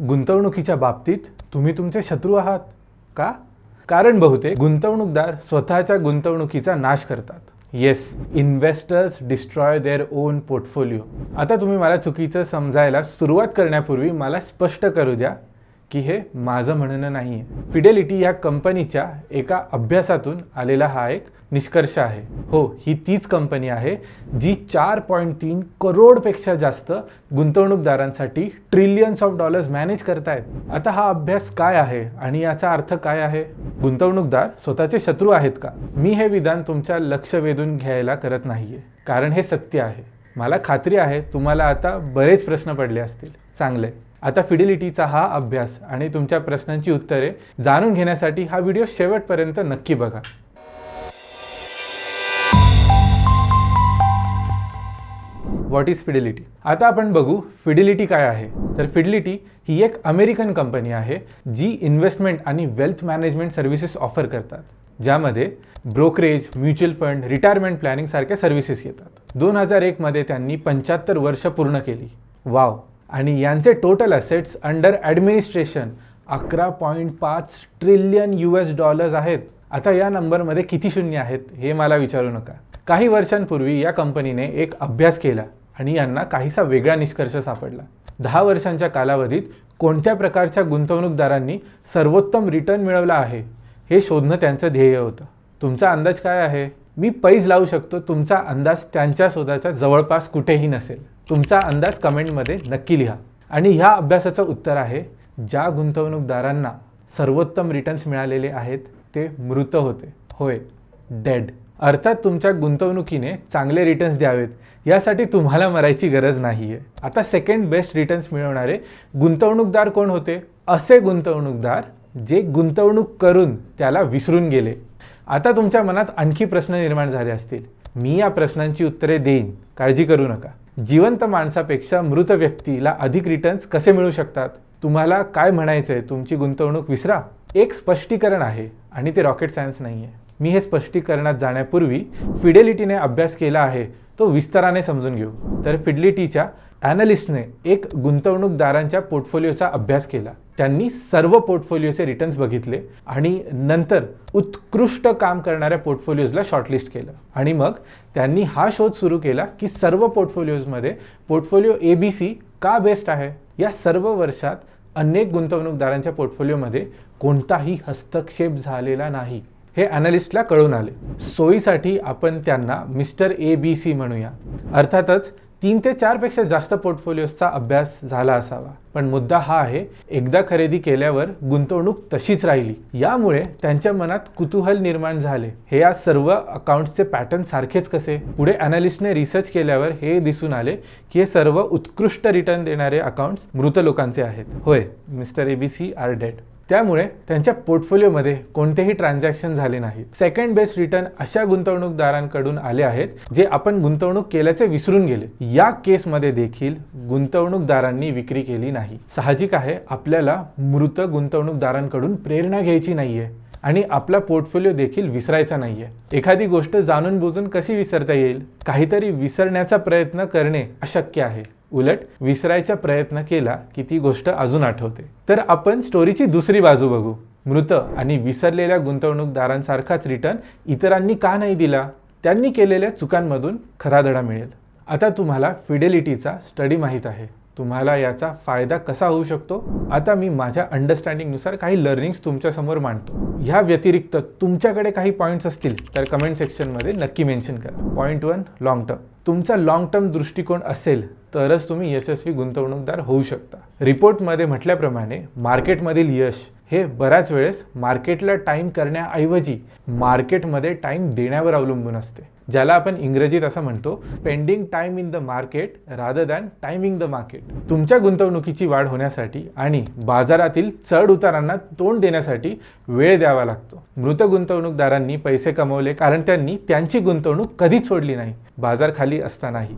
गुंतवणुकीच्या बाबतीत तुम्ही तुमचे शत्रू आहात का? कारण बहुतेक गुंतवणूकदार स्वतःच्या गुंतवणुकीचा नाश करतात. Yes investors destroy their own portfolio आता तुम्ही मला चुकीचं समजायला सुरुवात करण्यापूर्वी मला स्पष्ट करू द्या. की हे माझं म्हणणं नाही आहे फिडेलिटी या कंपनीच्या एका अभ्यासातून आलेला हा एक निष्कर्ष आहे. हो ही तीच कंपनी आहे जी चार पॉईंट तीन करोडपेक्षा जास्त गुंतवणूकदारांसाठी ट्रिलियन्स ऑफ डॉलर्स मॅनेज करतायत. आता हा अभ्यास काय आहे आणि याचा अर्थ काय आहे? गुंतवणूकदार स्वतःचे शत्रू आहेत का? मी हे विधान तुमच्या लक्ष वेधून घ्यायला करत नाहीये. कारण हे सत्य आहे. मला खात्री आहे तुम्हाला आता बरेच प्रश्न पडले असतील. चांगले आता फिडिलिटीचा हा अभ्यास आणि तुमच्या प्रश्नांची उत्तरे जाणून घेण्यासाठी हा व्हिडिओ शेवटपर्यंत नक्की बघा. व्हॉट इज फिडिलिटी आता आपण बघू फिडिलिटी काय आहे. तर फिडिलिटी ही एक अमेरिकन कंपनी आहे जी इन्व्हेस्टमेंट आणि वेल्थ मॅनेजमेंट सर्व्हिसेस ऑफर करतात. ज्यामध्ये brokerage mutual fund retirement planning सारख्या सर्व्हिसेस येतात. दोन हजार एकमध्ये त्यांनी पंच्याहत्तर वर्ष पूर्ण केली. वाव आणि यांचे टोटल असेट्स अंडर ॲडमिनिस्ट्रेशन अकरा पॉईंट पाच ट्रिलियन यू एस डॉलर्स आहेत. आता या नंबरमध्ये किती शून्य आहेत हे मला विचारू नका. काही वर्षांपूर्वी या कंपनीने एक अभ्यास केला आणि यांना काहीसा वेगळा निष्कर्ष सापडला. दहा वर्षांच्या कालावधीत कोणत्या प्रकारच्या गुंतवणूकदारांनी सर्वोत्तम रिटर्न मिळवला आहे हे शोधणं त्यांचं ध्येय होतं. तुमचा अंदाज काय आहे? मी पैज लावू शकतो तुमचा अंदाज त्यांच्या शोधाच्या जवळपास कुठेही नसेल. तुमचा अंदाज कमेंटमध्ये नक्की लिहा. आणि ह्या अभ्यासाचं उत्तर आहे ज्या गुंतवणूकदारांना सर्वोत्तम रिटर्न्स मिळालेले आहेत ते मृत होते. होय डेड अर्थात तुमच्या गुंतवणुकीने चांगले रिटर्न्स द्यावेत. यासाठी तुम्हाला मरायची गरज नाही आहे आता सेकंड बेस्ट रिटर्न्स मिळवणारे गुंतवणूकदार कोण होते? असे गुंतवणूकदार जे गुंतवणूक करून त्याला विसरून गेले. आता तुमच्या मनात आणखी प्रश्न निर्माण झाले असतील. मी या प्रश्नांची उत्तरे देईन. काळजी करू नका. जिवंत माणसापेक्षा मृत व्यक्तीला अधिक रिटर्न्स कसे मिळू शकतात? तुम्हाला काय म्हणायचं आहे तुमची गुंतवणूक विसरा. एक स्पष्टीकरण आहे आणि ते रॉकेट सायन्स नाही आहे मी हे स्पष्टीकरणात जाण्यापूर्वी फिडेलिटीने अभ्यास केला आहे. तो विस्ताराने समजून घेऊ. तर फिडलिटीच्या ॲनालिस्टने एक गुंतवणूकदारांच्या पोर्टफोलिओचा अभ्यास केला. त्यांनी सर्व पोर्टफोलिओचे रिटर्न्स बघितले आणि नंतर उत्कृष्ट काम करणाऱ्या पोर्टफोलिओजला शॉर्टलिस्ट केलं. आणि मग त्यांनी हा शोध सुरू केला की सर्व पोर्टफोलिओजमध्ये पोर्टफोलिओ ए बी सी का बेस्ट आहे? या सर्व वर्षात अनेक गुंतवणूकदारांच्या पोर्टफोलिओमध्ये कोणताही हस्तक्षेप झालेला नाही. हे ॲनालिस्टला कळून आले. सोयीसाठी आपण त्यांना मिस्टर ए बी सी म्हणूया. अर्थातच तीन ते चारपेक्षा जास्त पोर्टफोलिओजचा अभ्यास झाला असावा. पण मुद्दा हा आहे एकदा खरेदी केल्यावर गुंतवणूक तशीच राहिली. यामुळे त्यांच्या मनात कुतूहल निर्माण झाले. हे या सर्व अकाउंट्सचे पॅटर्न सारखेच कसे? पुढे अनालिस्टने रिसर्च केल्यावर हे दिसून आले की हे सर्व उत्कृष्ट रिटर्न देणारे अकाउंट्स मृत लोकांचे आहेत. होय मिस्टर एबीसी आर डेड त्यामुळे त्यांच्या पोर्टफोलिओमध्ये कोणतेही ट्रान्झॅक्शन झाले नाहीत सेकंड बेस्ट रिटर्न अशा गुंतवणूकदारांकडून आले आहेत जे आपण गुंतवणूक केल्याचे विसरून गेले. या केसमध्ये देखील गुंतवणूकदारांनी विक्री केली नाही. साहजिक आहे आपल्याला मृत गुंतवणूकदारांकडून प्रेरणा घ्यायची नाहीये आणि आपला पोर्टफोलिओ देखील विसरायचा नाहीये. एखादी गोष्ट जाणून बुजून कशी विसरता येईल? काहीतरी विसरण्याचा प्रयत्न करणे अशक्य आहे. उलट विसरायचा प्रयत्न केला की ती गोष्ट अजून आठवते. तर आपण स्टोरीची दुसरी बाजू बघू. मृत आणि विसरलेल्या गुंतवणूकदारांसारखाच रिटर्न इतरांनी का नाही दिला? त्यांनी केलेल्या चुकांमधून खरा धडा मिळेल. आता तुम्हाला फिडेलिटीचा स्टडी माहीत आहे. तुम्हाला याचा फायदा कसा होऊ शकतो? आता मी माझ्या अंडरस्टँडिंगनुसार काही लर्निंग्स तुमच्यासमोर मांडतो. ह्या व्यतिरिक्त तुमच्याकडे काही पॉईंट्स असतील तर कमेंट सेक्शनमध्ये नक्की मेन्शन करा. पॉईंट वन लाँग टर्म तुमचा लाँग टर्म दृष्टिकोन असेल तरच तुम्ही यशस्वी गुंतवणूकदार होऊ शकता. रिपोर्टमध्ये म्हटल्याप्रमाणे मार्केटमधील यश हे बऱ्याच वेळेस मार्केटला टाईम करण्याऐवजी मार्केटमध्ये टाईम देण्यावर अवलंबून असते. ज्याला आपण इंग्रजीत असं म्हणतो spending time in the market rather than timing the market तुमच्या गुंतवणुकीची वाढ होण्यासाठी आणि बाजारातील चढ उतारांना तोंड देण्यासाठी वेळ द्यावा लागतो. मृत गुंतवणूकदारांनी पैसे कमवले कारण त्यांनी त्यांची गुंतवणूक कधीच सोडली नाही. बाजार खाली असतानाही.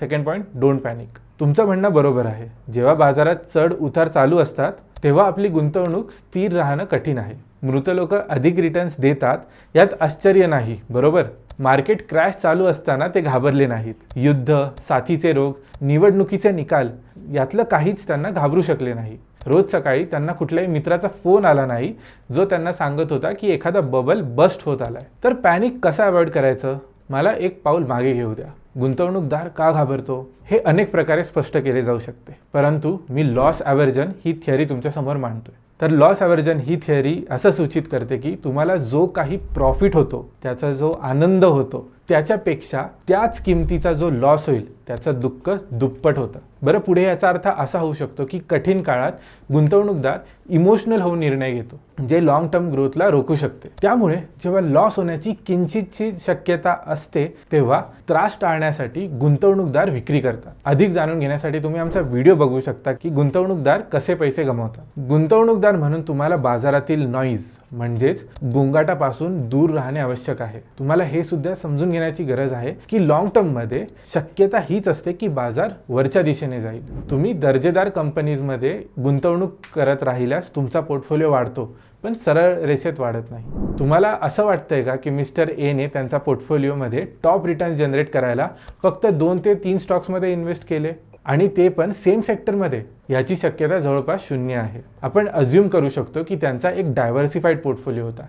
सेकंड पॉईंट डोंट पॅनिक तुमचं म्हणणं बरोबर आहे. जेव्हा बाजारात चढ उतार चालू असतात तेव्हा आपली गुंतवणूक स्थिर राहणं कठीण आहे. मृत लोक अधिक रिटर्न्स देतात यात आश्चर्य नाही बरोबर? मार्केट क्रॅश चालू असताना ते घाबरले नाहीत. युद्ध साथीचे रोग निवडणुकीचे निकाल यातलं काहीच त्यांना घाबरू शकले नाही. रोज सकाळी त्यांना कुठल्याही मित्राचा फोन आला नाही जो त्यांना सांगत होता की एखादा बबल बस्ट होत आलाय. तर पॅनिक कसा अवॉइड करायचं? मला एक पाऊल मागे घेऊ द्या. गुंतवणूकदार का घाबरतो हे अनेक प्रकारे स्पष्ट केले जाऊ शकते. परंतु मी लॉस ॲव्हर्जन ही थिअरी तुमच्यासमोर मांडतोय. तर लॉस ॲव्हर्जन ही थिअरी असं सूचित करते की तुम्हाला जो काही प्रॉफिट होतो त्याचा जो आनंद होतो त्याच्यापेक्षा त्याच किमतीचा जो लॉस होईल त्याचं दुःख दुप्पट होतं. बरं पुढे याचा अर्थ असा होऊ शकतो की कठीण काळात गुंतवणूकदार इमोशनल होऊन निर्णय घेतो जे लॉंग टर्म ग्रोथला रोखू शकते. त्यामुळे जेव्हा लॉस होण्याची किंचितची शक्यता असते तेव्हा त्रास टाळण्यासाठी गुंतवणूकदार विक्री करतात. अधिक जाणून घेण्यासाठी तुम्ही आमचा व्हिडिओ बघू शकता की गुंतवणूकदार कसे पैसे गमावतात. गुंतवणूकदार म्हणून तुम्हाला बाजारातील नॉईज म्हणजेच गोंगाटापासून दूर राहणे आवश्यक आहे. तुम्हाला हे सुद्धा समजून घेण्याची गरज आहे की लॉंग टर्ममध्ये शक्यता ही हीच असते की बाजार वरच्या दिशेने जाईल. तुम्ही दर्जेदार कंपनीजमध्ये गुंतवणूक करत राहिल्यास तुमचा पोर्टफोलिओ वाढतो पण सरळ रेषेत वाढत नाही. तुम्हाला असं वाटतंय का की मिस्टर एने त्यांचा पोर्टफोलिओमध्ये टॉप रिटर्न जनरेट करायला फक्त दोन ते तीन स्टॉक्समध्ये इन्व्हेस्ट केले? आणि ते पण सेम सेक्टरमध्ये याची शक्यता जवळपास शून्य आहे. आपण अज्युम करू शकतो की त्यांचा एक डायव्हर्सिफाईड पोर्टफोलिओ होता.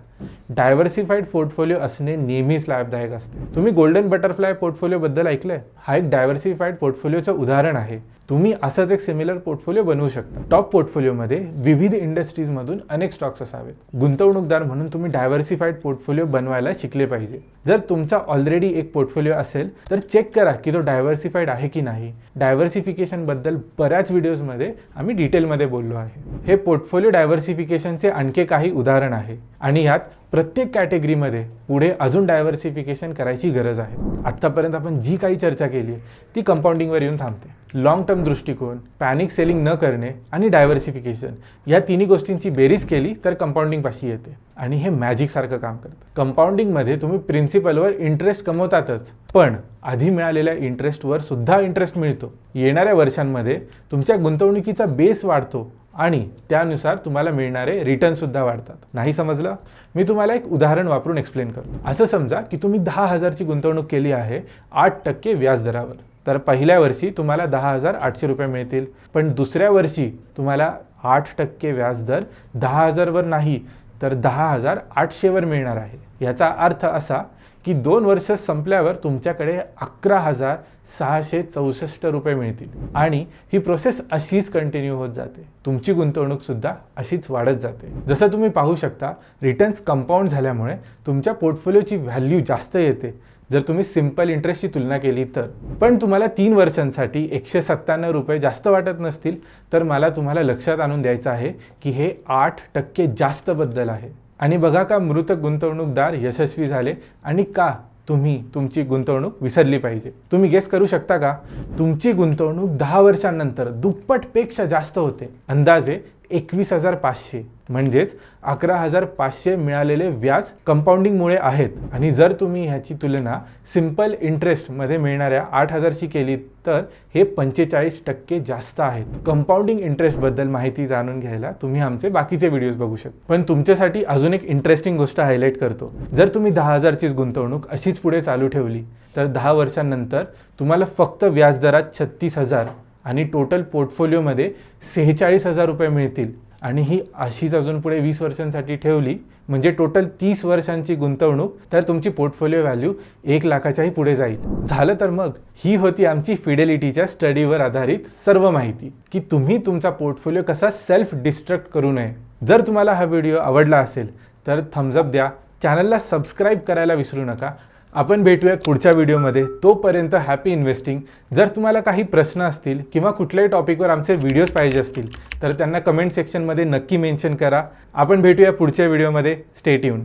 डायव्हर्सिफाईड पोर्टफोलिओ असणे नेहमीच लाभदायक असते. तुम्ही गोल्डन बटरफ्लाय पोर्टफोलिओबद्दल ऐकलंय? हा एक डायव्हर्सिफाईड पोर्टफोलिओचं उदाहरण आहे. तुम्ही असंच एक सिमिलर पोर्टफोलिओ बनवू शकता. टॉप पोर्टफोलिओमध्ये विविध इंडस्ट्रीजमधून अनेक स्टॉक्स असावेत. गुंतवणूकदार म्हणून तुम्ही डायव्हर्सिफाईड पोर्टफोलिओ बनवायला शिकले पाहिजे. जर तुमचा ऑलरेडी एक पोर्टफोलिओ असेल तर चेक करा की तो डायव्हर्सिफाईड आहे की नाही. डायव्हर्सिफिकेशनबद्दल बऱ्याच व्हिडिओजमध्ये आम्ही डिटेलमध्ये बोललो आहे. हे पोर्टफोलिओ डायव्हर्सिफिकेशनचे आणखी काही उदाहरण आहे. आणि यात प्रत्येक कॅटेगरीमध्ये पुढे अजून डायव्हर्सिफिकेशन करायची गरज आहे. आत्तापर्यंत आपण जी काही चर्चा केली आहे ती कंपाऊंडिंगवर येऊन थांबते. लॉंग टर्म दृष्टिकोन पॅनिक सेलिंग न करणे आणि डायव्हर्सिफिकेशन या तिन्ही गोष्टींची बेरीज केली तर कंपाऊंडिंग पाशी येते. आणि हे मॅजिकसारखं काम करतं. कंपाऊंडिंगमध्ये तुम्ही प्रिन्सिपलवर इंटरेस्ट कमवतातच पण आधी मिळालेल्या इंटरेस्टवर सुद्धा इंटरेस्ट मिळतो. येणाऱ्या वर्षांमध्ये तुमच्या गुंतवणुकीचा बेस वाढतो आणि त्यानुसार तुम्हाला मिळणारे रिटर्नसुद्धा वाढतात. नाही समजलं? मी तुम्हाला एक उदाहरण वापरून एक्सप्लेन करतो. असं समजा की तुम्ही दहा हजारची गुंतवणूक केली आहे आठ टक्के व्याजदरावर तर पहिल्या वर्षी तुम्हाला दहा हजार आठशे रुपये मिळतील. पण दुसऱ्या वर्षी तुम्हाला आठ टक्के व्याजदर दहा हजारवर नाही तर दहा हजार आठशेवर मिळणार आहे. याचा अर्थ असा की दोन वर्ष संपल्यावर तुमच्याकडे अकरा हजार सहाशे चौसष्ट रुपये मिळतील. आणि ही प्रोसेस अशीच कंटिन्यू होत जाते. तुमची गुंतवणूक सुद्धा अशीच वाढत जाते. जसं तुम्ही पाहू शकता रिटर्न्स कंपाऊंड झाल्यामुळे तुमच्या पोर्टफोलिओची व्हॅल्यू जास्त येते. जर तुम्ही सिंपल इंटरेस्टची तुलना केली तर. पण तुम्हाला तीन वर्षांसाठी एकशे सत्त्याण्णव रुपये जास्त वाटत नसतील तर मला तुम्हाला लक्षात आणून द्यायचं आहे की हे आठ टक्के जास्त बद्दल आहे. आणि बघा का मृत गुंतवणूकदार यशस्वी झाले. आणि का तुम्ही तुमची गुंतवणूक विसरली पाहिजे? तुम्ही गेस करू शकता का? तुमची गुंतवणूक दहा वर्षांनंतर दुप्पटपेक्षा जास्त होते. अंदाजे एकवीस हजार पाचशे. म्हणजेच अकरा हजार पाचशे मिळालेले व्याज कंपाऊंडिंगमुळे आहेत. आणि जर तुम्ही ह्याची तुलना सिंपल इंटरेस्टमध्ये मिळणाऱ्या आठ हजारशी केली तर हे पंचेचाळीस टक्के जास्त आहेत. कंपाऊंडिंग इंटरेस्टबद्दल माहिती जाणून घ्यायला तुम्ही आमचे बाकीचे व्हिडिओज बघू शकता. पण तुमच्यासाठी अजून एक इंटरेस्टिंग गोष्ट हायलाईट करतो. जर तुम्ही दहा हजारचीच गुंतवणूक अशीच पुढे चालू ठेवली तर दहा वर्षांनंतर तुम्हाला फक्त व्याजदरात छत्तीस हजार आणि टोटल पोर्टफोलिओमध्ये सेहेचाळीस हजार रुपये मिळतील. आणि ही अशीच अजून पुढे वीस वर्षांसाठी ठेवली म्हणजे टोटल तीस वर्षांची गुंतवणूक तर तुमची पोर्टफोलिओ व्हॅल्यू एक लाखाच्याही पुढे जाईल. झालं तर मग ही होती आमची फिडेलिटीच्या स्टडीवर आधारित सर्व माहिती की तुम्ही तुमचा पोर्टफोलिओ कसा सेल्फ डिस्ट्रक्ट करू नये. जर तुम्हाला हा व्हिडिओ आवडला असेल तर थम्सअप द्या. चॅनलला सबस्क्राईब करायला विसरू नका. आपण भेटूयात पुढच्या व्हिडिओमध्ये. तोपर्यंत हॅपी इन्व्हेस्टिंग जर तुम्हाला काही प्रश्न असतील किंवा कुठल्याही टॉपिकवर आमचे व्हिडिओज पाहिजे असतील तर त्यांना कमेंट सेक्शनमध्ये नक्की मेन्शन करा. आपण भेटूया पुढच्या व्हिडिओमध्ये. स्टेट येऊन